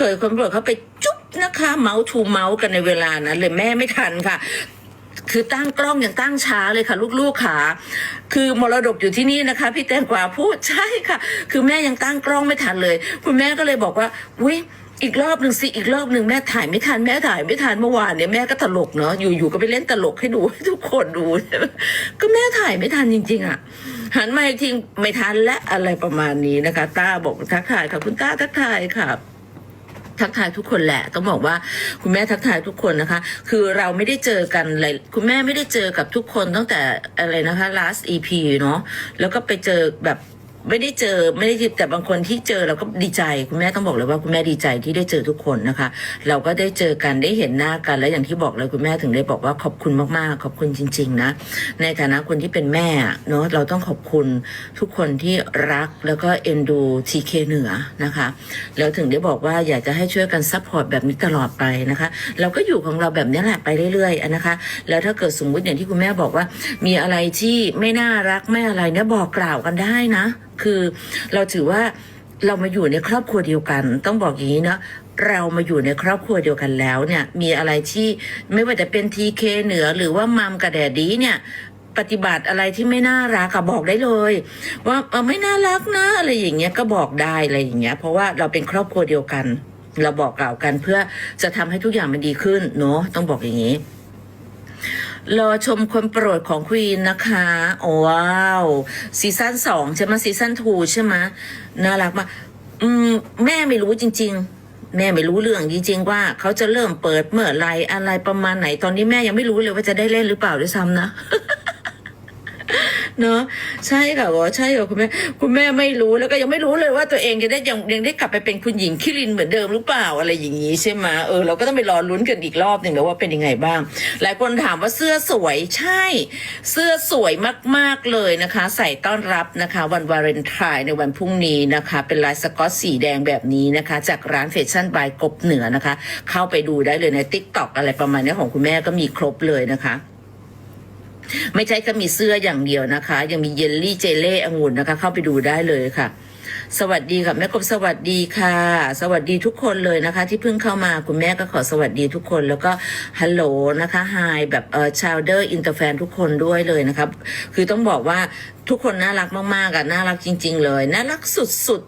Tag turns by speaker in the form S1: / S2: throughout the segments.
S1: เขยคนโปรดเขาไปจุ๊บนะคะ เมาส์ทูเมาส์กันในเวลานั้นเลยแม่ไม่ทันค่ะคือตั้งกล้องอย่างตั้งช้าเลยค่ะ ลูกๆขาคือมรดกอยู่ที่นี่นะคะ พี่แตงกวาพูดใช่ค่ะ คือแม่ยังตั้งกล้องไม่ทันเลย คุณแม่ก็เลยบอกว่าวิอีกรอบหนึ่งสิอีกรอบหนึ่งแม่ถ่ายไม่ทันแม่ถ่ายไม่ทันเมื่อวานเนี่ยแม่ก็ตลกเนาะอยู่ๆก็ไปเล่นตลกให้ดูให้ทุกคนดูก็แม่ถ่ายไม่ทันจริง ๆอะหันมาอีกทีไม่ทันและอะไรประมาณนี้นะคะตาบอกทักทายค่ะคุณตาทักทายค่ะ ทักทายทุกคนแหละต้องบอกว่าคุณแม่ทักทายทุกคนนะคะ คือเราไม่ได้เจอกันเลยคุณแม่ไม่ได้เจอกับทุกคนตั้งแต่อะไรนะคะ last EP เนาะแล้วก็ไปเจอแบบ ไม่ได้เจอไม่ได้แต่บางคนที่เจอเราก็ดีใจ คุณแม่ต้องบอกเลยว่าคุณแม่ดีใจที่ได้เจอทุกคนนะคะ เราก็ได้เจอกันได้เห็นหน้ากันแล้วอย่างที่บอกเลยคุณแม่ถึงได้บอกว่าขอบคุณมากๆ ขอบคุณจริง ๆ นะ ในฐานะคนที่เป็นแม่เนาะเราต้องขอบคุณทุกคนที่รักแล้วก็เอ็นดูทีเคเหนือนะคะแล้วถึงได้บอกว่าอยากจะให้ช่วยกันซัพพอร์ตแบบนี้ตลอดไปนะคะ เราก็อยู่ของเราแบบนี้แหละไปเรื่อยๆนะคะ แล้วถ้าเกิดสมมุติอย่างที่คุณแม่บอกว่า มีอะไรที่ไม่น่ารักไม่อะไรเนี่ยบอกกล่าวกันได้นะคือเราถือว่าเรามาอยู่ในครอบครัวเดียวกัน ต้องบอกอย่างนี้นะเรามาอยู่ในครอบครัวเดียวกันแล้วเนี่ย มีอะไรที่ไม่ว่าจะเป็นทีเคเหนือหรือว่ามัมกับแดดดีเนี่ยปฏิบัติอะไรที่ไม่น่ารักอะบอกได้เลย ว่าเออไม่น่ารักนะอะไรอย่างเงี้ยก็บอกได้อะไรอย่างเงี้ย เพราะว่าเราเป็นครอบครัวเดียวกัน เราบอกกล่าวกันเพื่อจะทำให้ทุกอย่างมันดีขึ้นเนาะต้องบอกอย่างนี้ รอชมคนโปรดของควีนนะคะโอ้ว้าวซีซั่นสองใช่ไหมซีซั่นทูใช่ไหมน่ารักมากอืมแม่ไม่รู้จริง ๆ แม่ไม่รู้เรื่องจริง ๆ ว่าเขาจะเริ่มเปิดเมื่อไรอะไรประมาณไหนตอนนี้แม่ยังไม่รู้เลยว่าจะได้เล่นหรือเปล่าด้วยซ้ำนะ เนอะใช่ค่ะว่าใช่ค่ะคุณแม่คุณแม่ไม่รู้แล้วก็ยังไม่รู้เลยว่าตัวเองจะได้ยังยังได้กลับไปเป็นคุณหญิงคิรินเหมือนเดิมหรือเปล่าอะไรอย่างนี้ใช่ไหมเออเราก็ต้องไปรอลุ้นกันอีกรอบหนึ่งแล้วว่าเป็นยังไงบ้าง หลายคนถามว่าเสื้อสวยใช่ เสื้อสวยมากๆเลยนะคะ ใส่ต้อนรับนะคะ วันวาเลนไทน์ในวันพรุ่งนี้นะคะ เป็นลายสกอตสีแดงแบบนี้นะคะ จากร้านแฟชั่นบายกบเหนือนะคะ เข้าไปดูได้เลยในติ๊กต็อกอะไรประมาณนี้ของคุณแม่ก็มีครบเลยนะคะ ไม่ใช่แค่มีเสื้ออย่างเดียวนะคะ ยังมีเยลลี่เจเล่องุ่นนะคะ เข้าไปดูได้เลยค่ะ สวัสดีค่ะแม่กบสวัสดีค่ะ สวัสดีทุกคนเลยนะคะ ที่เพิ่งเข้ามาคุณแม่ก็ขอสวัสดีทุกคนแล้วก็ฮัลโหลนะคะไฮแบบเออชาวเดอร์อินเตอร์แฟนทุกคนด้วยเลยนะครับคือต้องบอกว่าทุกคนน่ารักมากๆอะน่ารักจริง ๆ เลยน่ารักสุด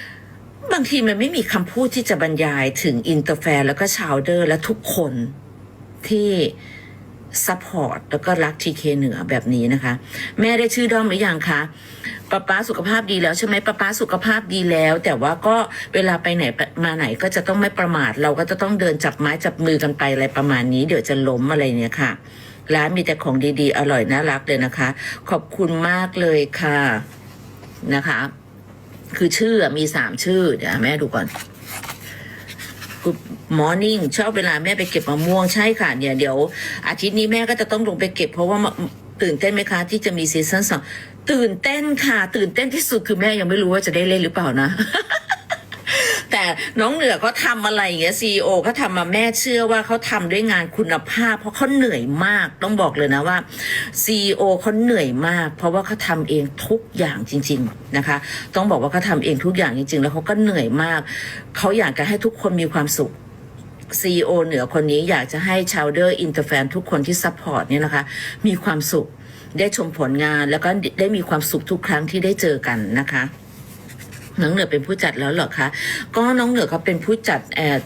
S1: ๆบางทีมันไม่มีคำพูดที่จะบรรยายถึงอินเตอร์แฟนแล้วก็ชาวเดอร์และทุกคนที่ ซัพพอร์ตแล้วก็รักทีเคเหนือแบบนี้นะคะ แม่ได้ชื่อด้อมหรือยังคะป้าป้าสุขภาพดีแล้วใช่ไหมป้าป้าสุขภาพดีแล้ว แต่ว่าก็เวลาไปไหนมาไหนก็จะต้องไม่ประมาท เราก็จะต้องเดินจับไม้จับมือกันไปอะไรประมาณนี้ เดี๋ยวจะล้มอะไรเนี่ยค่ะ ร้านมีแต่ของดีๆ อร่อยน่ารักเลยนะคะ ขอบคุณมากเลยค่ะนะคะ คือชื่อมีสามชื่อเดี๋ยวแม่ดูก่อน Good morning ชอบเวลาแม่ไปเก็บมะม่วงใช่ค่ะเนี่ยเดี๋ยว อาทิตย์นี้แม่ก็จะต้องลงไปเก็บ เพราะว่าตื่นเต้นไหมคะที่จะมีซีซั่นสองตื่นเต้นค่ะ ตื่นเต้นที่สุดคือแม่ยังไม่รู้ว่าจะได้เล่นหรือเปล่านะ แต่น้องเหนือเขาทำอะไรอย่างเงี้ยซีอเขาทำมาแม่เชื่อว่าเขาทำด้วยงานคุณภาพ เพราะเขาเหนื่อยมากต้องบอกเลยนะว่าซีอเขาเหนื่อยมาก เพราะว่าเขาทำเองทุกอย่างจริง ๆนะคะ ต้องบอกว่าเขาทำเองทุกอย่างจริง ๆ แล้วเขาก็เหนื่อยมากเขาอยากจะให้ทุกคนมีความสุขซีโอเหนือคนนี้อยากจะให้ชาวเดอร์อินเตอร์แฟนทุกคนที่ซัพพอร์ตเนี่ยนะคะ มีความสุขได้ชมผลงานแล้วก็ได้มีความสุขทุกครั้งที่ได้เจอกันนะคะ น้องเหนือเป็นผู้จัดแล้วเหรอคะ ก็น้องเหนือเขาเป็นผู้จัดแอด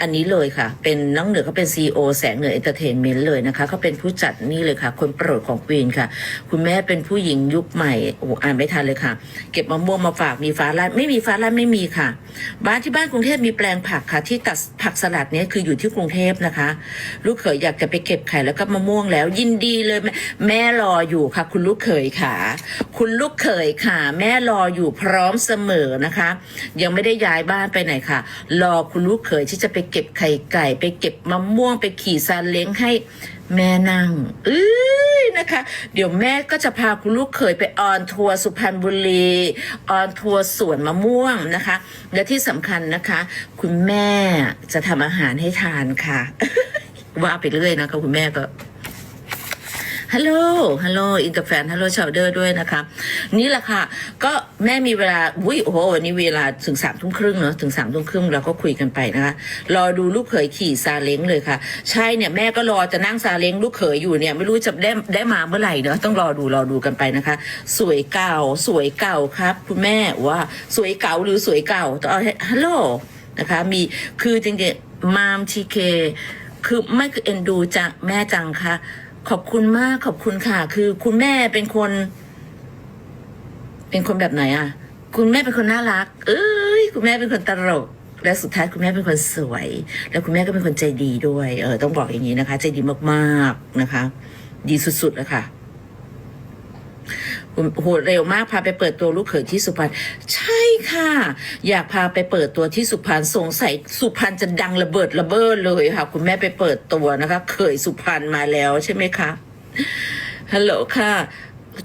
S1: อันนี้เลยค่ะ เป็นน้องเหนือเขาเป็นซีอแสงเหนือเอนเตอร์เทนเมนต์เลยนะคะเขาเป็นผู้จัดนี่เลยค่ะ คนโปรดของควีนค่ะ คุณแม่เป็นผู้หญิงยุคใหม่โอ้อ่านไม่ทันเลยค่ะ เก็บมะม่วงมาฝากมีฟ้าลั่นไม่มีฟ้าลั่นไม่มีค่ะ บ้านที่บ้านกรุงเทพมีแปลงผักค่ะ ที่ตัดผักสลัดเนี้ยคืออยู่ที่กรุงเทพนะคะ ลูกเขยอยากจะไปเก็บไข่แล้วก็มะม่วงแล้ว ยินดีเลยแม่แม่รออยู่ค่ะ คุณลูกเขยค่ะ คุณลูกเขยค่ะ แม่รออยู่พร้อมเสมอนะคะ ยังไม่ได้ย้ายบ้านไปไหนค่ะ รอคุณลูกเขยที่จะไปเก็บไข่ไก่ ไปเก็บมะม่วงไปขี่ซาเล้งให้แม่นั่งเอ้ยนะคะ เดี๋ยวแม่ก็จะพาคุณลูกเขยไปออนทัวร์สุพรรณบุรีออนทัวร์สวนมะม่วงนะคะ และที่สำคัญนะคะ คุณแม่จะทำอาหารให้ทานค่ะ ว่าไปเรื่อยนะคะคุณแม่ก็ ฮัลโหลฮัลโหลอินเตอร์แฟนฮัลโหลชาวเดอร์ด้วยนะคะ นี่แหละค่ะ ก็แม่มีเวลาอุ้ยโอ้โหวันนี้เวลาถึงสามทุ่มครึ่งเนาะถึงสามทุ่มครึ่งเราก็คุยกันไปนะคะ รอดูลูกเขยขี่ซาเล้งเลยค่ะ ใช่เนี่ยแม่ก็รอจะนั่งซาเล้งลูกเขยอยู่เนี่ยไม่รู้จะได้ได้มาเมื่อไหร่เนาะต้องรอดูรอดูกันไปนะคะ สวยเก่าสวยเก่าครับ คุณแม่ว่าสวยเก่าหรือสวยเก่าต้องเอาฮัลโหลนะคะมีคือจริงๆมามทีเคคือไม่คือเอ็นดูจังแม่จังค่ะ ขอบคุณมากขอบคุณค่ะ คือคุณแม่เป็นคน เป็นคนแบบไหนอะ คุณแม่เป็นคนน่ารัก เอ้ยคุณแม่เป็นคนตลกและสุดท้ายคุณแม่เป็นคนสวย แล้วคุณแม่ก็เป็นคนใจดีด้วย เออต้องบอกอย่างนี้นะคะ ใจดีมากๆนะคะ ดีสุดๆเลยค่ะ โหเร็วมากพาไปเปิดตัวลูกเขยที่สุพรรณใช่ค่ะ อยากพาไปเปิดตัวที่สุพรรณสงสัยสุพรรณจะดังระเบิดระเบ้อเลยค่ะ คุณแม่ไปเปิดตัวนะคะ เขยสุพรรณมาแล้วใช่ไหมคะฮัลโหลค่ะ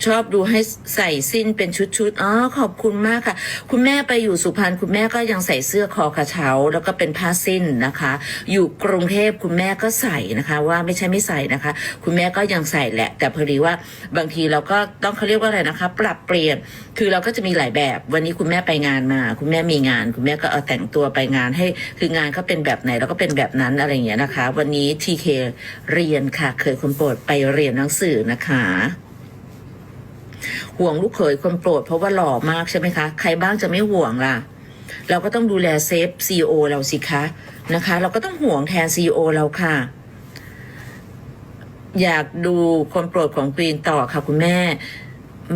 S1: ชอบดูให้ใส่สิ้นเป็นชุดๆ อ๋อ ขอบคุณมากค่ะ คุณแม่ไปอยู่สุพรรณคุณแม่ก็ยังใส่เสื้อคอกระเช้า แล้วก็เป็นผ้าสิ้นนะคะ อยู่กรุงเทพคุณแม่ก็ใส่นะคะ ว่าไม่ใช่ไม่ใส่นะคะ คุณแม่ก็ยังใส่แหละ แต่พอดีว่าบางทีเราก็ต้องเขาเรียกว่าอะไรนะคะ ปรับเปลี่ยน คือเราก็จะมีหลายแบบ วันนี้คุณแม่ไปงานมา คุณแม่มีงาน คุณแม่ก็เอาแต่งตัวไปงานให้ คืองานเขาเป็นแบบไหนเราก็เป็นแบบนั้นอะไรอย่างเงี้ยนะคะ วันนี้ทีเคเรียนค่ะ เคยคนโปรดไปเรียนหนังสือนะคะ ห่วงลูกเขยคนโปรดเพราะว่าหล่อมากใช่ไหมคะ ใครบ้างจะไม่ห่วงล่ะ เราก็ต้องดูแลเซฟซีโอเราสิคะนะคะ เราก็ต้องห่วงแทนซีโอเราค่ะ อยากดูคนโปรดของกรีนต่อค่ะ คุณแม่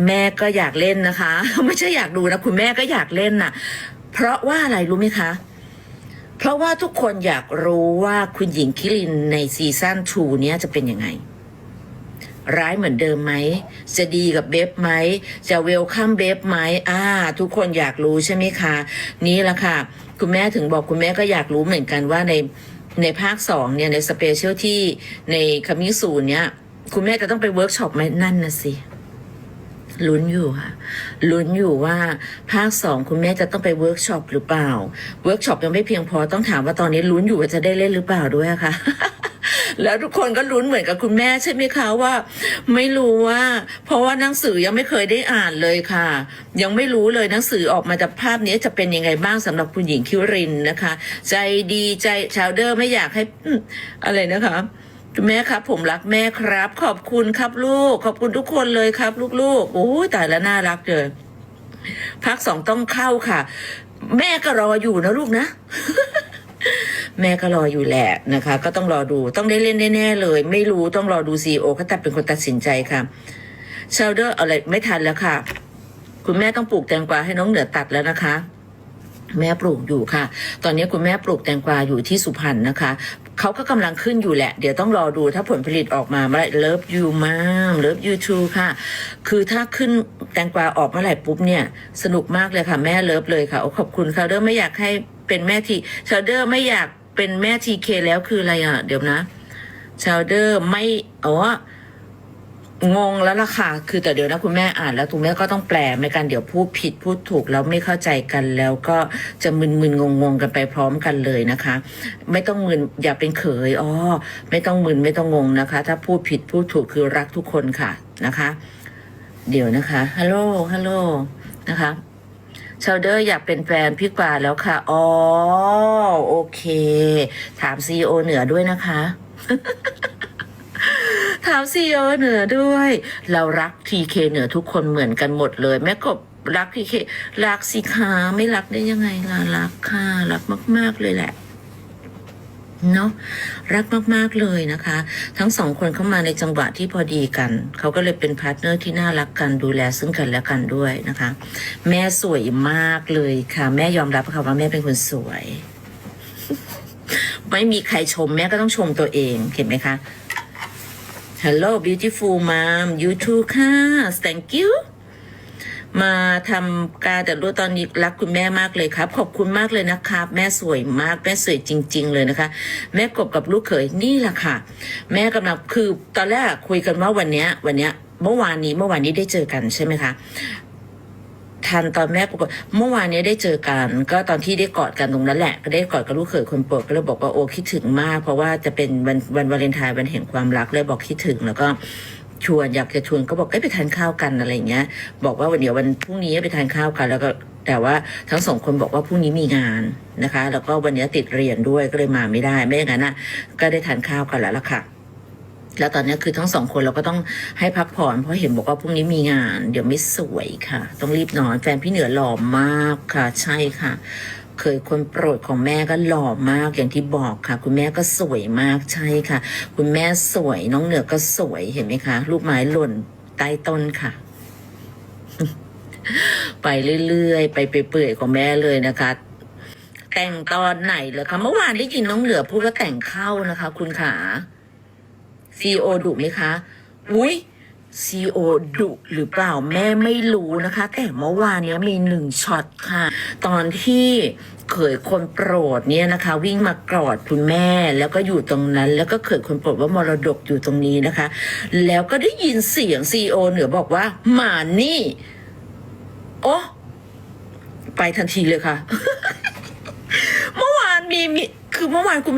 S1: แม่ก็อยากเล่นนะคะ ไม่ใช่อยากดูนะคุณแม่ก็อยากเล่นน่ะ เพราะว่าอะไรรู้ไหมคะเพราะว่าทุกคนอยากรู้ว่าคุณหญิงคิรินในซีซั่น2เนี้ยจะเป็นยังไง ร้ายเหมือนเดิมไหม จะดีกับเบฟไหม จะเวลคัมเบฟไหมอ่า ทุกคนอยากรู้ใช่ไหมคะ นี่แหละค่ะ คุณแม่ถึงบอกคุณแม่ก็อยากรู้เหมือนกันว่าในในภาคสองเนี่ยในสเปเชียลที่ในคามิสูนเนี่ย คุณแม่จะต้องไปเวิร์กช็อปไหมนั่นนะสิลุ้นอยู่ค่ะลุ้นอยู่ว่าภาคสองคุณแม่จะต้องไปเวิร์กช็อปหรือเปล่า เวิร์กช็อปยังไม่เพียงพอต้องถามว่าตอนนี้ลุ้นอยู่ว่าจะได้เล่นหรือเปล่าด้วยค่ะ แล้วทุกคนก็ลุ้นเหมือนกับคุณแม่ใช่ไหมคะว่า ไม่รู้ว่า เพราะว่าหนังสือยังไม่เคยได้อ่านเลยค่ะ ยังไม่รู้เลยหนังสือออกมาจากภาพนี้จะเป็นยังไงบ้างสำหรับคุณหญิงคิวรินนะคะ ใจดีใจชาวเดอร์ไม่อยากให้อะไรนะคะคุณแม่ครับ ผมรักแม่ครับ ขอบคุณครับลูก ขอบคุณทุกคนเลยครับ ลูกๆโอ้ยตายแล้วน่ารักเลยภาคสองต้องเข้าค่ะ แม่ก็รออยู่นะลูกนะ แม่ก็รออยู่แหละนะคะ ก็ต้องรอดูต้องได้เล่นแน่ๆเลย ไม่รู้ต้องรอดูซีโอเขาตัดเป็นคนตัดสินใจค่ะเชลเดอร์อะไรไม่ทันแล้วค่ะ คุณแม่ต้องปลูกแตงกวาให้น้องเหนือตัดแล้วนะคะ แม่ปลูกอยู่ค่ะ ตอนนี้คุณแม่ปลูกแตงกวาอยู่ที่สุพรรณนะคะเขาก็กำลังขึ้นอยู่แหละ เดี๋ยวต้องรอดูถ้าผลผลิตออกมาเมื่อไหร่เลิฟยูมากเลิฟยูทูค่ะ คือถ้าขึ้นแตงกวาออกเมื่อไหร่ปุ๊บเนี่ย สนุกมากเลยค่ะ แม่เลิฟเลยค่ะขอบคุณค่ะเดอร์ไม่อยากให้ เป็นแม่ทีชาวเดอร์ไม่อยากเป็นแม่ทีเคแล้วคืออะไรอะ เดี๋ยวนะชาวเดอร์ไม่อ๋องงแล้วล่ะค่ะคือแต่เดี๋ยวนะคุณแม่อ่านแล้วคุณแม่ก็ต้องแปลไม่กันเดี๋ยวพูดผิดพูดถูกแล้วไม่เข้าใจกันแล้วก็จะมึนๆงงๆกันไปพร้อมกันเลยนะคะ ไม่ต้องมึนอย่าเป็นเขยอ๋อไม่ต้องมึนไม่ต้องงงนะคะ ถ้าพูดผิดพูดถูกคือรักทุกคนค่ะนะคะ เดี๋ยวนะคะฮัลโหลฮัลโหลนะคะ ชาวเดอร์อยากเป็นแฟนพี่กว่าแล้วค่ะ อ๋อ โอเค ถามซีโอเหนือด้วยนะคะ ถามซีโอเหนือด้วย เรารักทีเคเหนือทุกคนเหมือนกันหมดเลย แม่กบรักทีเครักสิคะไม่รักได้ยังไงล่ะรักค่ะ รักมาก ๆ เลยแหละ เนาะรักมากๆเลยนะคะ ทั้งสองคนเข้ามาในจังหวะที่พอดีกัน เขาก็เลยเป็นพาร์ทเนอร์ที่น่ารักกันดูแลซึ่งกันและกันด้วยนะคะ แม่สวยมากเลยค่ะ แม่ยอมรับค่ะว่าแม่เป็นคนสวย ไม่มีใครชมแม่ก็ต้องชมตัวเองเห็นไหมคะ Hello beautiful mom you too ค่ะ thank you มาทำการแต่รู้ตอนนี้รักคุณแม่มากเลยครับ ขอบคุณมากเลยนะครับ แม่สวยมากแม่สวยจริง ๆ เลยนะคะ แม่กบกับลูกเขยนี่แหละค่ะ แม่กำลังคือตอนแรกคุยกันว่าวันเนี้ย วันเนี้ยเมื่อวานนี้เมื่อวานนี้ได้เจอกันใช่ไหมคะทันตอนแม่ปรากฏเมื่อวานนี้ได้เจอกัน ก็ตอนที่ได้กอดกันตรงนั้นแหละ ก็ได้กอดกับลูกเขยคนโปรดก็เลยบอกว่าโอ้คิดถึงมาก เพราะว่าจะเป็นวันวันวาเลนไทน์วันแห่งความรักเลยบอกคิดถึงแล้วก็ ชวนอยากจะชวนก็บอกเอ้ยไปทานข้าวกันอะไรเงี้ย บอกว่าวันเดี๋ยววันพรุ่งนี้ไปทานข้าวกัน แล้วก็แต่ว่าทั้งสองคนบอกว่าพรุ่งนี้มีงานนะคะ แล้วก็วันนี้ติดเรียนด้วยก็เลยมาไม่ได้ไม่อย่างนั้นน่ะก็ได้ทานข้าวกันแล้วล่ะค่ะแล้วตอนนี้คือทั้งสองคนเราก็ต้องให้พักผ่อนเพราะเห็นบอกว่าพรุ่งนี้มีงาน เดี๋ยวไม่สวยค่ะ ต้องรีบนอนแฟนพี่เหนือหล่อมากค่ะ ใช่ค่ะ เคยคนโปรดของแม่ก็หล่อมากอย่างที่บอกค่ะ คุณแม่ก็สวยมากใช่ค่ะ คุณแม่สวยน้องเหนือก็สวยเห็นไหมคะ ลูกไม้หล่นใต้ต้นค่ะ ไปเรื่อยๆไปเปื่อยๆของแม่เลยนะคะแต่งตอนไหนเหรอคะเมื่อวานได้ยินน้องเหนือพูดว่าแต่งเข้านะคะ คุณขาซีโอดุไหมคะอุ้ย ซีโอดุหรือเปล่าแม่ไม่รู้นะคะ แต่เมื่อวานนี้มีหนึ่งช็อตค่ะ ตอนที่เขยคนโปรดเนี่ยนะคะ วิ่งมากอดคุณแม่แล้วก็อยู่ตรงนั้น แล้วก็เขยคนโปรดว่ามรดกอยู่ตรงนี้นะคะ แล้วก็ได้ยินเสียงซีโอเหนือบอกว่ามานี่โอ้ไปทันทีเลยค่ะ เมื่อวานมีมีคือเมื่อวานคุณ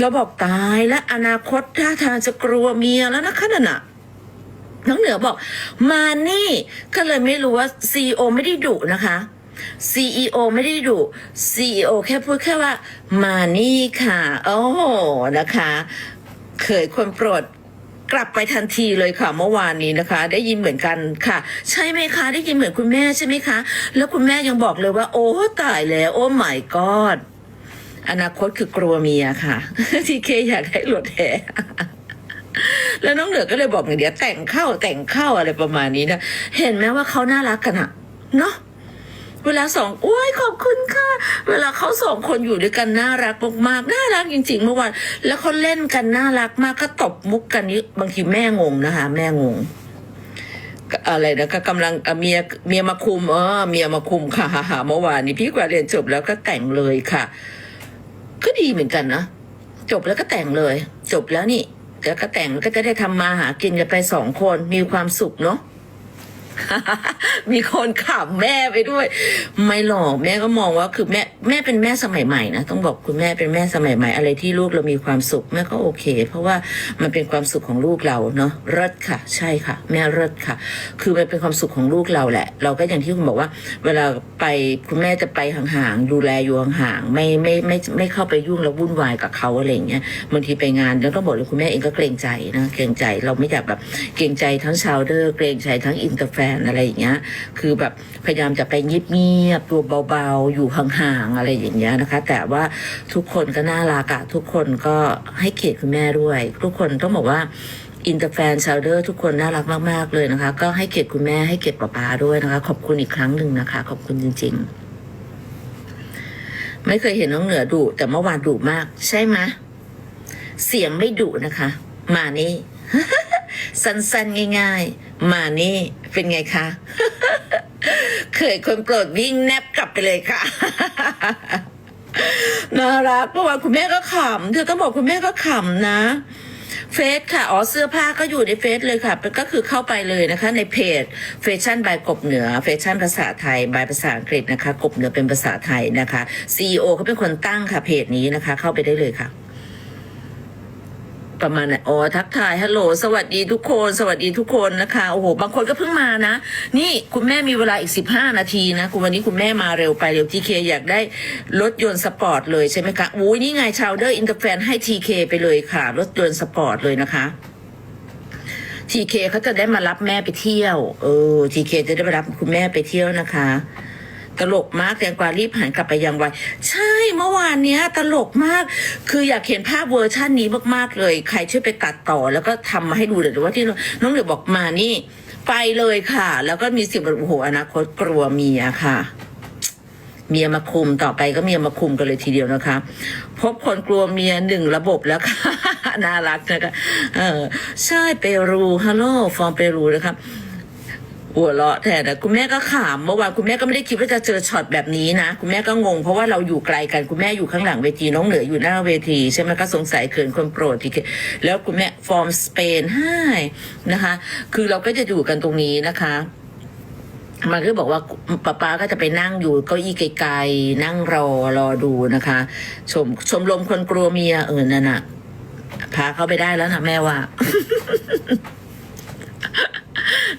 S1: เราบอกตายแล้วอนาคตท่าทางจะกลัวเมียแล้วนะคะน่ะ น้องเหนือบอก มานี่ก็เลยไม่รู้ว่าซีอไม่ได้ดุนะคะ CEO ไม่ได้ดุ CEO แค่พูดแค่ว่า มานี่ค่ะ โอ้โหนะคะ เคยคนโปรดกลับไปทันทีเลยค่ะเมื่อวานนี้นะคะ ได้ยินเหมือนกันค่ะ ใช่ไหมคะได้ยินเหมือนคุณแม่ใช่ไหมคะ แล้วคุณแม่ยังบอกเลยว่า โอ้ตายแล้ว โอ้ my god อนาคตคือกลัวเมียค่ะ ที่เคอยากให้รถแห่ แล้วน้องเหนือก็เลยบอกอย่างเดียวแต่งเข้าแต่งเข้าอะไรประมาณนี้นะเห็นไหมว่าเขาน่ารักกันอะเนาะเวลาสองโอ้ยขอบคุณค่ะ เวลาเขาสองคนอยู่ด้วยกันน่ารักมากๆน่ารักจริงๆเมื่อวานแล้วเขาเล่นกันน่ารักมากก็ตบมุกกันนี่บางทีแม่งงนะคะ แม่งงอะไรนะก็กำลังเมียเมียมาคุมเออเมียมาคุมค่ะเมื่อวานนี้พี่กว่าเรียนจบแล้วก็แต่งเลยค่ะ ก็ดีเหมือนกันนะจบแล้วก็แต่งเลย จบแล้วนี่ แล้วก็แต่งก็จะได้ทำมาหากินกันไปสองคนมีความสุขเนาะ มีคนขำแม่ไปด้วย ไม่หรอกแม่ก็มองว่าคือแม่แม่เป็นแม่สมัยใหม่นะต้องบอกคุณแม่เป็นแม่สมัยใหม่อะไรที่ลูกเรามีความสุขแม่ก็โอเค เพราะว่ามันเป็นความสุขของลูกเราเนาะเลิศค่ะ ใช่ค่ะ แม่เลิศค่ะ คือมันเป็นความสุขของลูกเราแหละ เราก็อย่างที่คุณบอกว่า เวลาไปคุณแม่จะไปห่างๆดูแลอยู่ห่างๆไม่ไม่ไม่ไม่ไม่เข้าไปยุ่งแล้ววุ่นวายกับเขาอะไรอย่างเงี้ยบางทีไปงานแล้วต้องบอกเลยคุณแม่เองก็เกรงใจนะเกรงใจเราไม่อยากแบบเกรงใจทั้งชาวเดอร์เกรงใจทั้งอินเตอร์แฟนอะไรอย่างเงี้ย คือแบบพยายามจะไปเงียบๆตัวเบาๆ อยู่ห่างๆอะไรอย่างเงี้ยนะคะ แต่ว่าทุกคนก็น่ารักอะทุกคนก็ให้เกียรติคุณแม่ด้วย ทุกคนต้องบอกว่าอินเตอร์แฟนชาวเดอร์ทุกคนน่ารักมาก ๆ เลยนะคะ ก็ให้เกียรติคุณแม่ให้เกียรติป้าป๊าด้วยนะคะ ขอบคุณอีกครั้งหนึ่งนะคะ ขอบคุณจริง ๆ ไม่เคยเห็นน้องเหนือดุแต่เมื่อวานดุมาก ใช่ไหมเสียงไม่ดุนะคะ มานี่ สั้นๆ ง่าย ๆ มานี่เป็นไงคะ เคยคนโปรดวิ่งแนบกลับไปเลยค่ะน่ารักเมื่อวานคุณแม่ก็ขำเธอต้องบอกคุณแม่ก็ขำนะ เฟซค่ะ อ๋อเสื้อผ้าก็อยู่ในเฟซเลยค่ะ ก็คือเข้าไปเลยนะคะ ในเพจแฟชั่นบายกบเหนือแฟชั่นภาษาไทยบายภาษาอังกฤษนะคะ กบเหนือเป็นภาษาไทยนะคะซีอเขาเป็นคนตั้งค่ะเพจนี้นะคะ เข้าไปได้เลยค่ะ ประมาณนั้นอ๋อทักทายฮัลโหลสวัสดีทุกคน สวัสดีทุกคนนะคะโอ้โหบางคนก็เพิ่งมานะ นี่คุณแม่มีเวลาอีกสิบห้านาทีนะคุณวันนี้คุณแม่มาเร็วไปเร็วทีเคอยากได้รถยนต์สปอร์ตเลยใช่ไหมคะอุ้ยนี่ไงชาวเดอร์อินเตอร์แฟนให้ทีเคไปเลยค่ะ รถยนต์สปอร์ตเลยนะคะทีเคเขาจะได้มารับแม่ไปเที่ยว เออทีเคจะได้มารับคุณแม่ไปเที่ยวนะคะ ตลกมากแตงกวารีบหันกลับไปยังไวใช่เมื่อวานเนี้ยตลกมาก คืออยากเห็นภาพเวอร์ชั่นนี้มากๆเลย ใครช่วยไปตัดต่อแล้วก็ทำมาให้ดูเลยว่าที่น้องเหลือบอกมานี่ ไปเลยค่ะ แล้วก็มีสิบโอ้โหอนาคตกลัวเมียค่ะเมียมาคุมต่อไปก็เมียมาคุมกันเลยทีเดียวนะคะ พบคนกลัวเมียหนึ่งระบบแล้วค่ะ น่ารักนะคะเออใช่เปรูฮัลโหลฟอร์มเปรูนะครับ หัวเราะแทนนะคุณแม่ก็ขำเมื่อวานคุณแม่ก็ไม่ได้คิดว่าจะเจอช็อตแบบนี้นะ คุณแม่ก็งงเพราะว่าเราอยู่ไกลกันคุณแม่อยู่ข้างหลังเวทีน้องเหนืออยู่หน้าเวที ใช่ไหมก็สงสัยเขินคนโปรดทีเดแล้วคุณแม่ฟอร์มสเปนให้นะคะ คือเราก็จะอยู่กันตรงนี้นะคะมันก็บอกว่าป้าป้าก็จะไปนั่งอยู่เก้าอี้ไกลๆนั่งรอรอดูนะคะ ชมชมรมคนกลัวเมียเออนั่นน่ะพาเขาไปได้แล้วนะแม่ว่า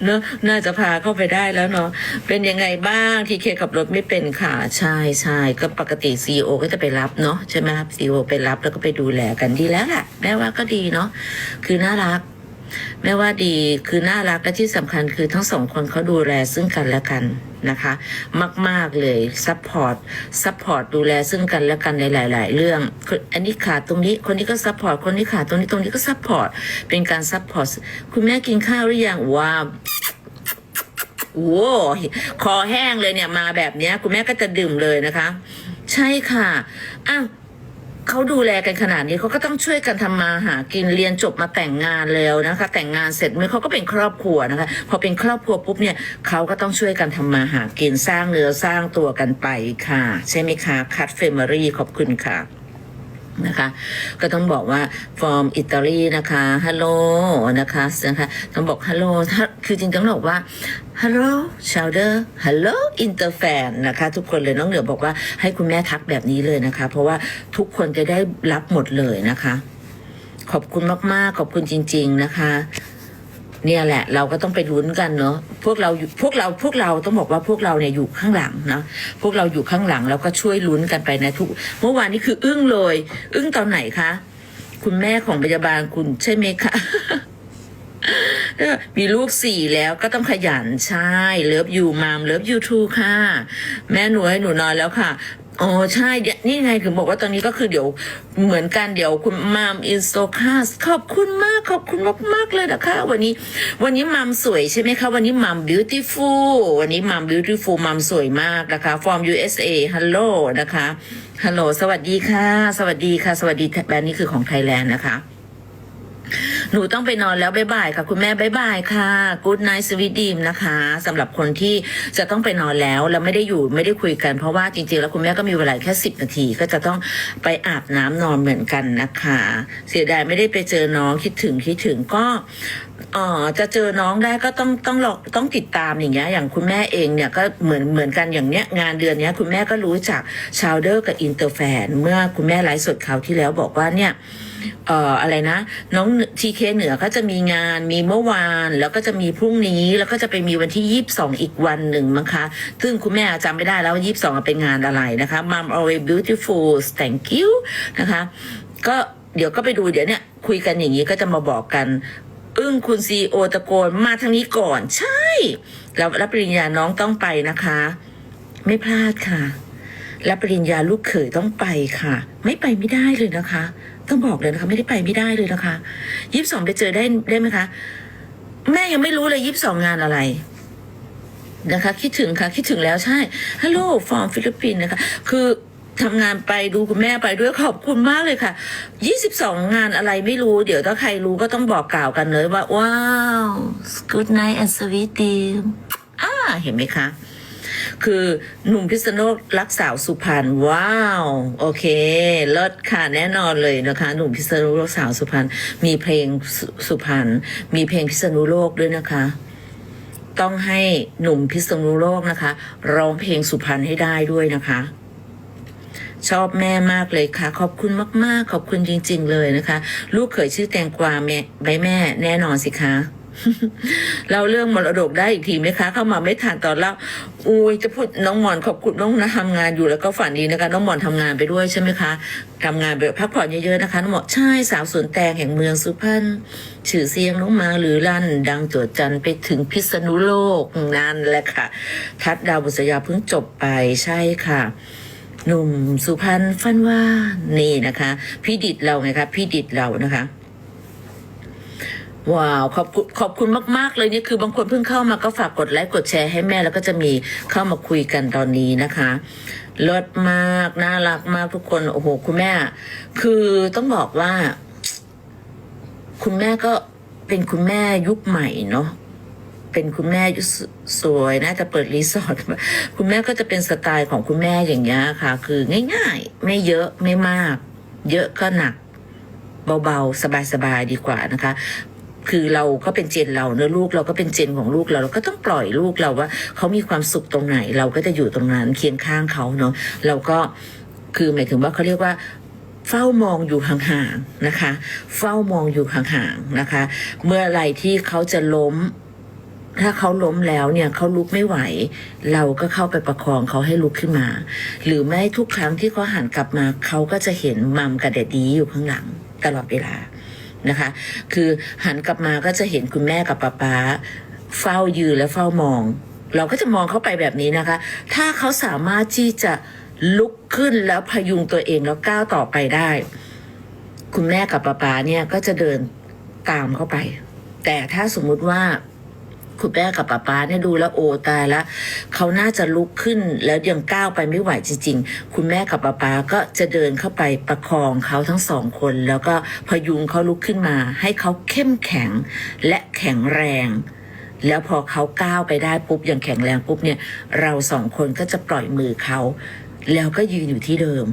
S1: เนอะน่าจะพาเข้าไปได้แล้วเนาะเป็นยังไงบ้างทีเคขับรถไม่เป็นค่ะใช่ใช่ก็ปกติซีโอก็จะไปรับเนาะใช่ไหมครับซีโอไปรับแล้วก็ไปดูแลกันดีแล้วแหละแม่ว่าก็ดีเนาะคือน่ารัก แม่ว่าดีคือน่ารักและที่สำคัญคือทั้งสองคนเขาดูแลซึ่งกันและกันนะคะ มาก ๆ เลยซัพพอร์ตซัพพอร์ตดูแลซึ่งกันและกันในหลาย ๆ เรื่องอันนี้ขาดตรงนี้คนนี้ก็ซัพพอร์ตคนนี้ขาดตรงนี้ตรงนี้ก็ซัพพอร์ตเป็นการซัพพอร์ตคุณแม่กินข้าวหรือยังว้าวโอ้คอแห้งเลยเนี่ยมาแบบนี้คุณแม่ก็จะดื่มเลยนะคะ ใช่ค่ะอ้าว เขาดูแลกันขนาดนี้เขาก็ต้องช่วยกันทำมาหากินเรียนจบมาแต่งงานแล้วนะคะ แต่งงานเสร็จเมื่อเขาก็เป็นครอบครัวนะคะ พอเป็นครอบครัวปุ๊บเนี่ยเขาก็ต้องช่วยกันทำมาหากินสร้างเนื้อสร้างตัวกันไปค่ะ ใช่ไหมคะคัตเฟมอรี่ขอบคุณค่ะ นะคะ ก็ต้องบอกว่าฟอร์มอิตาลีนะคะ ฮัลโหลนะคะนะคะ ต้องบอกฮัลโหลคือจริงๆต้องบอกว่าฮัลโหลชาวเดอร์ฮัลโหลอินเตอร์แฟนนะคะ ทุกคนเลยน้องเหนือบอกว่าให้คุณแม่ทักแบบนี้เลยนะคะ เพราะว่าทุกคนจะได้รับหมดเลยนะคะ ขอบคุณมากๆ ขอบคุณจริง ๆ นะคะ เนี่ยแหละ เราก็ต้องไปลุ้นกันเนาะพวกเราพวกเราพวกเราต้องบอกว่าพวกเราเนี่ยอยู่ข้างหลังเนาะพวกเราอยู่ข้างหลังแล้วก็ช่วยลุ้นกันไปนะทุกเมื่อวานนี้คืออึ้งเลย อึ้งตอนไหนคะคุณแม่ของพยาบาลคุณใช่ไหมคะมีลูกสี่แล้วก็ต้องขยันใช่เลิฟยูมามเลิฟยูทูค่ะ แม่หนูให้หนูนอนแล้วค่ะ อ๋อใช่เดี๋ยวนี่ไงถึงบอกว่าตอนนี้ก็คือเดี๋ยวเหมือนกันเดี๋ยวคุณมามอินสโตคาสขอบคุณมากขอบคุณมากมากเลยนะคะวันนี้ วันนี้มัมสวยใช่ไหมคะ วันนี้มัมบิวตี้ฟูลวันนี้มัมบิวตี้ฟูลมัมสวยมากนะคะฟอร์ม USA ฮัลโหลนะคะฮัลโหลสวัสดีค่ะ สวัสดีค่ะ สวัสดีแบรนด์นี้คือของไทยแลนด์นะคะ หนูต้องไปนอนแล้วบ๊ายบายค่ะ คุณแม่บ๊ายบายค่ะ Good night sweet dream นะคะสำหรับคนที่จะต้องไปนอนแล้วแล้วไม่ได้อยู่ไม่ได้คุยกันเพราะว่าจริงๆแล้วคุณแม่ก็มีเวลาแค่สิบนาทีก็จะต้องไปอาบน้ำนอนเหมือนกันนะคะ เสียดายไม่ได้ไปเจอน้องคิดถึงคิดถึงก็อ่อจะเจอน้องได้ก็ต้องต้องรอต้องติดตามอย่างเงี้ยอย่างคุณแม่เองเนี่ยก็เหมือนเหมือนกันอย่างเนี้ยงานเดือนเนี้ยคุณแม่ก็รู้จักชาวเดอร์กับอินเตอร์แฟนเมื่อคุณแม่ไลฟ์สดคราวที่แล้วบอกว่าเนี่ย เอ่ออะไรนะ น้องทีเคเหนือก็จะมีงานมีเมื่อวานแล้วก็จะมีพรุ่งนี้แล้วก็จะไปมีวันที่ยี่สิบสองอีกวันหนึ่งมั้งคะ ซึ่งคุณแม่จำไม่ได้แล้วยี่สิบสองเป็นงานอะไรนะคะ Mom always beautiful thank you นะคะ ก็เดี๋ยวก็ไปดูเดี๋ยวเนี่ยคุยกันอย่างนี้ก็จะมาบอกกัน อึ้งคุณซีโอตะโกนมาทางนี้ก่อน ใช่แล้วรับปริญญาน้องต้องไปนะคะ ไม่พลาดค่ะรับปริญญาลูกเขยต้องไปค่ะ ไม่ไปไม่ได้เลยนะคะ ต้องบอกเลยนะคะ ไม่ได้ไปไม่ได้เลยนะคะยี่สิบสองไปเจอได้ได้ไหมคะ แม่ยังไม่รู้เลยยี่สิบสองงานอะไรนะคะ คิดถึงค่ะ คิดถึงแล้วใช่ฮัลโหลฟอร์มฟิลิปปินส์นะคะ คือทำงานไปดูคุณแม่ไปด้วยขอบคุณมากเลยค่ะยี่สิบสองงานอะไรไม่รู้ เดี๋ยวถ้าใครรู้ก็ต้องบอกกล่าวกันเลยว่า ว้าว good night and sweet dream อ่าเห็นไหมคะ คือหนุ่มพิษณุโลกรักสาวสุพรรณว้าว โอเคเลิศค่ะแน่นอนเลยนะคะ หนุ่มพิษณุโลกสาวสุพรรณมีเพลงสุสุพรรณมีเพลงพิษณุโลกด้วยนะคะ ต้องให้หนุ่มพิษณุโลกนะคะร้องเพลงสุพรรณให้ได้ด้วยนะคะชอบแม่มากเลยค่ะ ขอบคุณมาก ๆ ขอบคุณจริง ๆ เลยนะคะ ลูกเขยชื่อแตงกวาแม่ใบแม่แน่นอนสิคะ เราเรื่องมรดกได้อีกทีไหมคะ เข้ามาไม่ทันตอนเล่าอุ้ยจะพูดน้องหมอนขอบคุณน้องนะทำงานอยู่แล้วก็ฝันดีนะคะ น้องหมอนทำงานไปด้วยใช่ไหมคะทำงานแบบพักผ่อนเยอะๆนะคะน้องหมอนใช่สาวสวนแตงแห่งเมืองสุพรรณชื่อเสียงน้องมาหรือลั่น ดังโจดจันไปถึงพิษณุโลกนั่นแหละค่ะ ทัดดาวบุษยาเพิ่งจบไปใช่ค่ะหนุ่มสุพรรณฟันว่านี่นะคะ พี่ดิดเราไงคะพี่ดิดเรานะคะ ว้าวขอบคุณขอบคุณมาก ๆ เลยนี่คือบางคนเพิ่งเข้ามาก็ฝากกดไลค์กดแชร์ให้แม่แล้วก็จะมีเข้ามาคุยกันตอนนี้นะคะเลิศมากน่ารักมากทุกคนโอ้โหคุณแม่ คือต้องบอกว่า คุณแม่ก็เป็นคุณแม่ยุคใหม่เนาะเป็นคุณแม่ยุคสสวยน่าจะเปิดรีสอร์ทคุณแม่ก็จะเป็นสไตล์ของคุณแม่อย่างเงี้ยค่ะ คือง่ายๆ ไม่เยอะไม่มาก เยอะก็หนักเบาๆ สบายๆ ดีกว่านะคะ คือเราก็เป็นเจนเราเนื้อลูกเราก็เป็นเจนของลูกเราเราก็ต้องปล่อยลูกเราว่าเขามีความสุขตรงไหน เราก็จะอยู่ตรงนั้นเคียงข้างเขาเนาะเราก็คือหมายถึงว่าเขาเรียกว่าเฝ้ามองอยู่ห่างๆนะคะ เฝ้ามองอยู่ห่างๆนะคะ เมื่อไรที่เขาจะล้ม ถ้าเขาล้มแล้วเนี่ยเขาลุกไม่ไหว เราก็เข้าไปประคองเขาให้ลุกขึ้นมา หรือไม่ทุกครั้งที่เขาหันกลับมาเขาก็จะเห็นมัมกับเดดดีอยู่ข้างหลังตลอดเวลา นะคะ คือหันกลับมาก็จะเห็นคุณแม่กับป๊าป๊าเฝ้ายืนและเฝ้ามอง เราก็จะมองเข้าไปแบบนี้นะคะ ถ้าเขาสามารถที่จะลุกขึ้นแล้วพยุงตัวเองแล้วก้าวต่อไปได้ คุณแม่กับป๊าป๊าเนี่ยก็จะเดินตามเข้าไป แต่ถ้าสมมุติว่า คุณแม่กับป๊าป๊าเนี่ยดูแล้วโอตายแล้วเขาน่าจะลุกขึ้นแล้วยังก้าวไปไม่ไหวจริง ๆ คุณแม่กับป๊าป๊าก็จะเดินเข้าไปประคองเขาทั้งสองคน แล้วก็พยุงเขาลุกขึ้นมา ให้เขาเข้มแข็งและแข็งแรงแล้วพอเขาก้าวไปได้ปุ๊บอย่างแข็งแรงปุ๊บเนี่ย เราสองคนก็จะปล่อยมือเขา แล้วก็ยืนอยู่ที่เดิม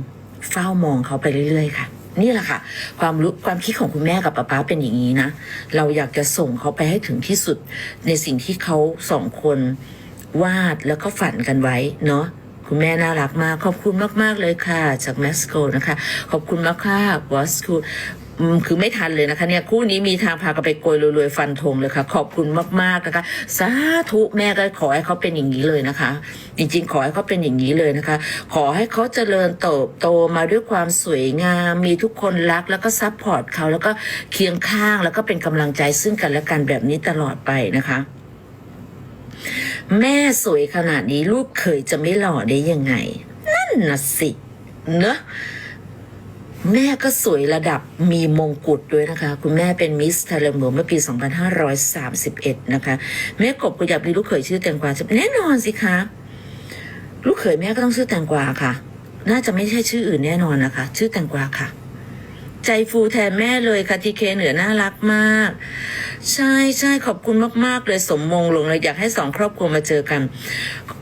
S1: เฝ้ามองเขาไปเรื่อยๆค่ะ นี่แหละค่ะ ความรู้ความคิดของคุณแม่กับป๊าป๊าเป็นอย่างนี้นะ เราอยากจะส่งเขาไปให้ถึงที่สุด ในสิ่งที่เขาสองคนวาดแล้วก็ฝันกันไว้เนาะคุณแม่น่ารักมาก ขอบคุณมาก ๆ เลยค่ะ จากเม็กซิโกนะคะ ขอบคุณมากค่ะวอสคู อืมคือไม่ทันเลยนะคะเนี่ยคู่นี้มีทางพากันไปโกยรวยๆฟันธงเลยค่ะ ขอบคุณมากๆนะคะสาธุแม่ก็ขอให้เขาเป็นอย่างนี้เลยนะคะ จริงๆ ขอให้เขาเป็นอย่างนี้เลยนะคะ ขอให้เขาเจริญเติบโตมาด้วยความสวยงาม มีทุกคนรักแล้วก็ซัพพอร์ตเขาแล้วก็เคียงข้างแล้วก็เป็นกำลังใจซึ่งกันและกันแบบนี้ตลอดไปนะคะแม่สวยขนาดนี้ลูกเคยจะไม่หล่อได้ยังไง นั่นน่ะสิ เนอะ แม่ก็สวยระดับมีมงกุฎด้วยนะคะ คุณแม่เป็นมิสไทยแลนด์เมื่อปี 2531 นะคะ แม่กบก็อยากมีลูกเขยชื่อแตงกวาแน่นอนสิคะลูกเขยแม่ก็ต้องชื่อแตงกวาค่ะ น่าจะไม่ใช่ชื่ออื่นแน่นอนนะคะ ชื่อแตงกวาค่ะ ใจฟูแทนแม่เลยค่ะทีเคเหนือน่ารักมาก ใช่ใช่ขอบคุณมาก ๆ เลยสมมงลงเลยอยากให้สองครอบครัวมาเจอกัน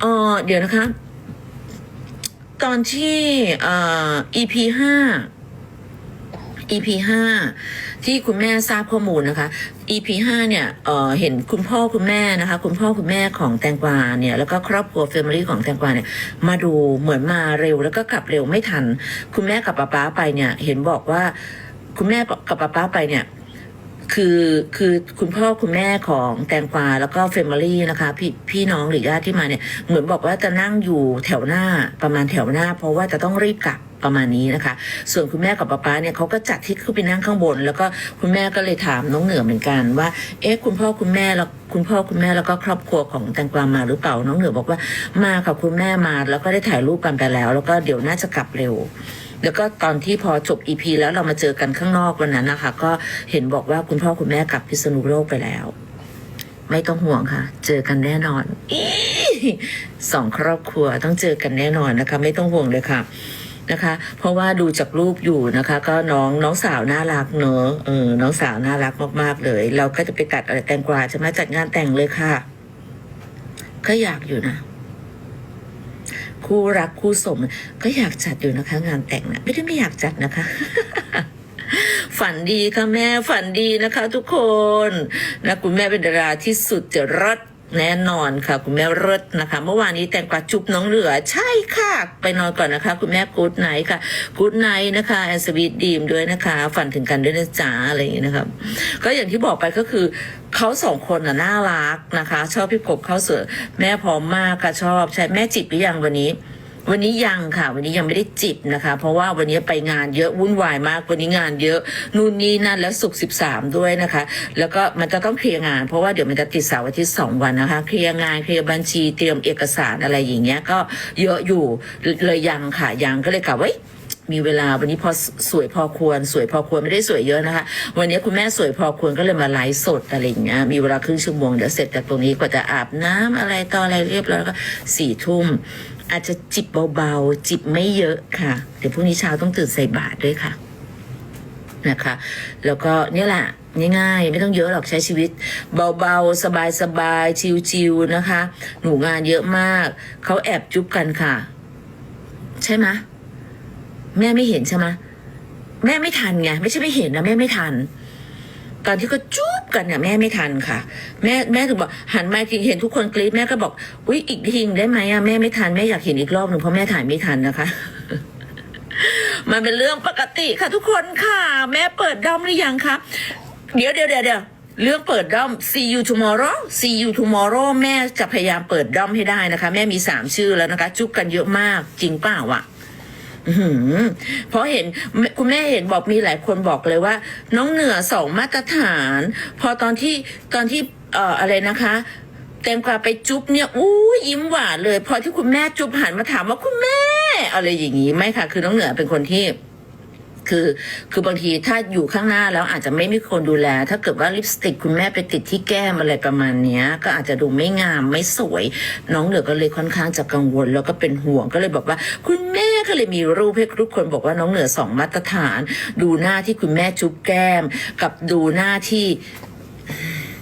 S1: เออเดี๋ยวนะคะ ตอนที่เอ่อ EP ห้า EP ห้าที่คุณแม่ทราบข้อมูลนะคะ EP ห้าเนี่ยเอ่อเห็นคุณพ่อคุณแม่นะคะ คุณพ่อคุณแม่ของแตงกวาเนี่ยแล้วก็ครอบครัว Family ของแตงกวาเนี่ยมาดูเหมือนมาเร็วแล้วก็กลับเร็วไม่ทัน คุณแม่กับป๊าป๊าไปเนี่ย เห็นบอกว่าคุณแม่กับป๊าป๊าไปเนี่ยคือคือคุณพ่อคุณแม่ของแตงกวาแล้วก็เฟมิลี่นะคะ พี่พี่น้องหรือญาติที่มาเนี่ย เหมือนบอกว่าจะนั่งอยู่แถวหน้าประมาณแถวหน้า เพราะว่าจะต้องรีบกลับ ประมาณนี้นะคะ ส่วนคุณแม่กับป๊าป๊าเนี่ยเขาก็จัดที่ขึ้นไปนั่งข้างบน แล้วก็คุณแม่ก็เลยถามน้องเหนือเหมือนกันว่า เอ๊ะคุณพ่อคุณแม่แล้วคุณพ่อคุณแม่แล้วก็ครอบครัวของแตงกวามาหรือเปล่าน้องเหนือบอกว่ามากับคุณแม่มาแล้วก็ได้ถ่ายรูปกันไปแล้ว แล้วก็เดี๋ยวน่าจะกลับเร็วแล้วก็ตอนที่พอจบอีพีแล้วเรามาเจอกันข้างนอกวันนั้นนะคะ ก็เห็นบอกว่าคุณพ่อคุณแม่กลับพิษณุโลกไปแล้ว ไม่ต้องห่วงค่ะ เจอกันแน่นอนอสองครอบครัวต้องเจอกันแน่นอนนะคะ ไม่ต้องห่วงเลยค่ะ นะคะ เพราะว่าดูจากรูปอยู่นะคะ ก็น้องน้องสาวน่ารักเนอะเออน้องสาวน่ารักมากๆเลย เราก็จะไปตัดอะไรแตงกวาจะมจัดงานแต่งเลยค่ะ ก็อยากอยู่นะคู่รักคู่สม ก็อยากจัดอยู่นะคะ งานแต่งนะไม่ได้ไม่อยากจัดนะคะ ฝันดีค่ะแม่ฝันดีนะคะ ทุกคนนะคุณแม่เป็นดาราที่สุดจะรส แน่นอนค่ะ คุณแม่รสนะคะ เมื่อวานนี้แต่งกวาจุบน้องเหลือ ใช่ค่ะ ไปนอนก่อนนะคะ คุณแม่กู๊ดไนท์ค่ะกู๊ดไนท์นะคะแอนสวีดดีมด้วยนะคะ ฝันถึงกันด้วยนะจ๊ะอะไรอย่างนี้นะครับ ก็อย่างที่บอกไปก็คือเขาสองคนน่ะน่ารักนะคะ ชอบพี่กบเขาเสือแม่พร้อมมากค่ะชอบใช่แม่จิบหรือยังวันนี้ วันนี้ยังค่ะ วันนี้ยังไม่ได้จิบนะคะ เพราะว่าวันนี้ไปงานเยอะวุ่นวายมาก วันนี้งานเยอะนู่นนี่นั่นแล้วสุกสิบสามด้วยนะคะ แล้วก็มันจะต้องเคลียร์งาน เพราะว่าเดี๋ยวมันจะติดเสาร์อาทิตย์สองวันนะคะเคลียร์งานเคลียร์บัญชีเตรียมเอกสารอะไรอย่างเงี้ยก็เยอะอยู่เลยยังค่ะยังก็เลยกะว่าเอ้ยมีเวลาวันนี้พอสวยพอควร สวยพอควรไม่ได้สวยเยอะนะคะ วันนี้คุณแม่สวยพอควรก็เลยมาไลฟ์สดอะไรอย่างเงี้ยมีเวลาครึ่งชั่วโมงเดี๋ยวเสร็จจากตรงนี้กว่าจะอาบน้ำอะไรต่ออะไรเรียบร้อยก็สี่ทุ่ม อาจจะจิบเบาๆ จิบไม่เยอะค่ะ เดี๋ยวพรุ่งนี้เช้าต้องตื่นใส่บาตรด้วยค่ะนะคะ แล้วก็เนี่ยแหละง่ายๆ ไม่ต้องเยอะหรอกใช้ชีวิต เบาๆ สบายๆ ชิวๆนะคะ หนูงานเยอะมาก เขาแอบจุ๊บกันค่ะ ใช่ไหมแม่ไม่เห็นใช่ไหมแม่ไม่ทันไง ไม่ใช่ไม่เห็นนะแม่ไม่ทัน ตอนที่ก็จุ๊บ กันเนี่ยแม่ไม่ทันค่ะ แม่แม่ถึงบอกหันมาทีเห็นทุกคนกรี๊ดแม่ก็บอกอุ๊ยอีกทีได้ไหมอะแม่ไม่ทันแม่อยากเห็นอีกรอบหนึ่งเพราะแม่ถ่ายไม่ทันนะคะ มันเป็นเรื่องปกติค่ะทุกคนค่ะ แม่เปิดด้อมหรือยังคะเดี๋ยวเดี๋ยวเดี๋ยวเดี๋ยวเรื่องเปิดด้อม see you tomorrow see you tomorrow แม่จะพยายามเปิดด้อมให้ได้นะคะ แม่มีสามชื่อแล้วนะคะ จุ๊บกันเยอะมากจริงเปล่าอะ เพราะเห็นคุณแม่เห็นบอกมีหลายคนบอกเลยว่า น้องเหนือสองมาตรฐาน พอตอนที่ตอนที่เอ่ออะไรนะคะแตงกวาไปจุ๊บเนี่ยอู้ยิ้มหวานเลย พอที่คุณแม่จุ๊บหันมาถามว่าคุณแม่ อะไรอย่างนี้ไม่ค่ะ คือน้องเหนือเป็นคนที่คือคือบางทีถ้าอยู่ข้างหน้าแล้วอาจจะไม่มีคนดูแล ถ้าเกิดว่าลิปสติกคุณแม่ไปติดที่แก้มอะไรประมาณเนี้ย ก็อาจจะดูไม่งามไม่สวย น้องเหนือก็เลยค่อนข้างจะกังวล แล้วก็เป็นห่วงก็เลยบอกว่า คุณแม่ ก็เลยมีรูปให้ทุกคนบอกว่าน้องเหนือสองมาตรฐาน ดูหน้าที่คุณแม่จุ๊บแก้ม กับดูหน้าที่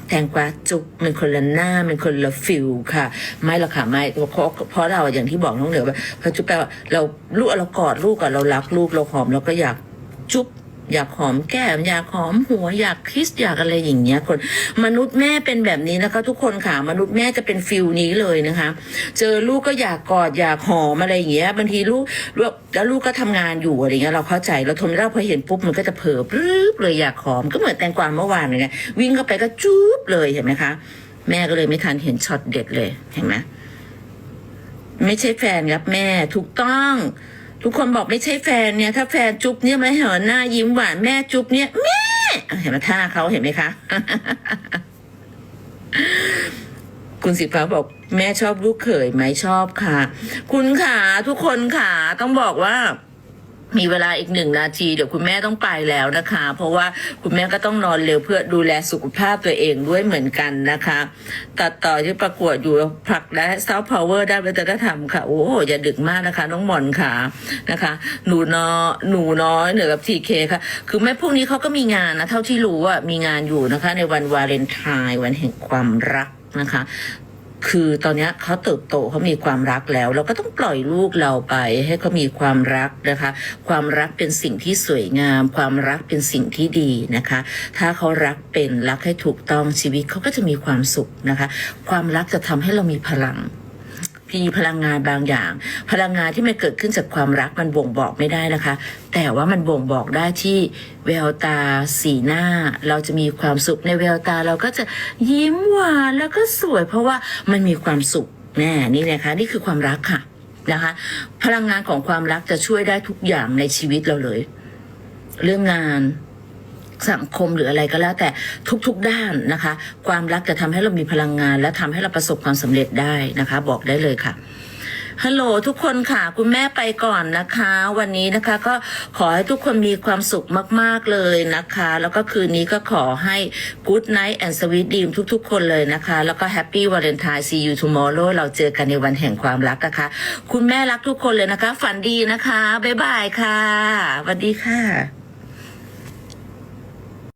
S1: แตงกวาจุกมันคนละหน้ามันคนละฟิลค่ะ ไม่หรอกค่ะไม่เพราะเพราะเราอย่างที่บอกน้องเหนือว่าพอจุ๊บแปลว่าเราลูกเรากอดลูกอะเรารักลูกเราหอมเราก็อยากจุ๊บ อยากหอมแก้ม อยากหอมหัวอยากคิสอยากอะไรอย่างเงี้ยคน มนุษย์แม่เป็นแบบนี้นะคะ ทุกคนค่ะ มนุษย์แม่จะเป็นฟิลนี้เลยนะคะ เจอลูกก็อยากกอดอยากหอมอะไรอย่างเงี้ยบางทีลูกแล้วลูกก็ทำงานอยู่อะไรเงี้ยเราเข้าใจเราทนไม่ได้พอเห็นปุ๊บมันก็จะเผลอปรึ๊บเลยอยากหอมก็เหมือนแตงกวาเมื่อวานเลยไงวิ่งเข้าไปก็จุ๊บเลยเห็นไหมคะ แม่ก็เลยไม่ทันเห็นช็อตเด็ดเลยเห็นไหมไม่ใช่แฟนครับแม่ถูกต้อง ทุกคนบอกไม่ใช่แฟนเนี่ย ถ้าแฟนจุ๊บเนี่ยไม่เห็นหน้ายิ้มหวานแม่จุ๊บเนี่ยแม่เห็นไหมท่าเขาเห็นไหมคะ คุณสิฟ้าบอกแม่ชอบลูกเขยไหมชอบค่ะ คุณขาทุกคนขาต้องบอกว่า มีเวลาอีกหนึ่งนาที เดี๋ยวคุณแม่ต้องไปแล้วนะคะ เพราะว่าคุณแม่ก็ต้องนอนเร็วเพื่อดูแลสุขภาพตัวเองด้วยเหมือนกันนะคะ ตัดต่อที่ประกวดอยู่ผลักและซอฟต์พาวเวอร์ได้านวัฒนธรรมค่ะ โอ้โหอย่าดึกมากนะคะ น้องหมอนค่ะนะคะ หนูน้อยหนูน้อยเหนือกับทีเคค่ะ คือแม่พวกนี้เขาก็มีงานนะ เท่าที่รู้ว่ามีงานอยู่นะคะ ในวันวาเลนไทน์วันแห่งความรักนะคะ คือตอนนี้เขาเติบโตเขามีความรักแล้ว เราก็ต้องปล่อยลูกเราไปให้เขามีความรักนะคะ ความรักเป็นสิ่งที่สวยงาม ความรักเป็นสิ่งที่ดีนะคะ ถ้าเขารักเป็นรักให้ถูกต้องชีวิตเขาก็จะมีความสุขนะคะ ความรักจะทำให้เรามีพลังีพลังงานบางอย่าง พลังงานที่มันเกิดขึ้นจากความรักมันบ่งบอกไม่ได้นะคะ แต่ว่ามันบ่งบอกได้ที่แววตาสีหน้า เราจะมีความสุขในแววตาเราก็จะยิ้มหวานแล้วก็สวย เพราะว่ามันมีความสุขแน่นี่นะคะ นี่คือความรักค่ะนะคะ พลังงานของความรักจะช่วยได้ทุกอย่างในชีวิตเราเลย เรื่องงาน สังคมหรืออะไรก็แล้ว แต่ทุกๆด้านนะคะ ความรักจะทำให้เรามีพลังงาน และทำให้เราประสบความสำเร็จได้นะคะ บอกได้เลยค่ะฮัลโหลทุกคนค่ะ คุณแม่ไปก่อนนะคะ วันนี้นะคะก็ขอให้ทุกคนมีความสุขมาก ๆ เลยนะคะ แล้วก็คืนนี้ก็ขอให้ Good night and sweet dream ทุก ๆ คนเลยนะคะ แล้วก็ Happy Valentine see you tomorrow เราเจอกันในวันแห่งความรักนะคะ คุณแม่รักทุกคนเลยนะคะ ฝันดีนะคะ บ๊ายบายค่ะสวัสดีค่ะ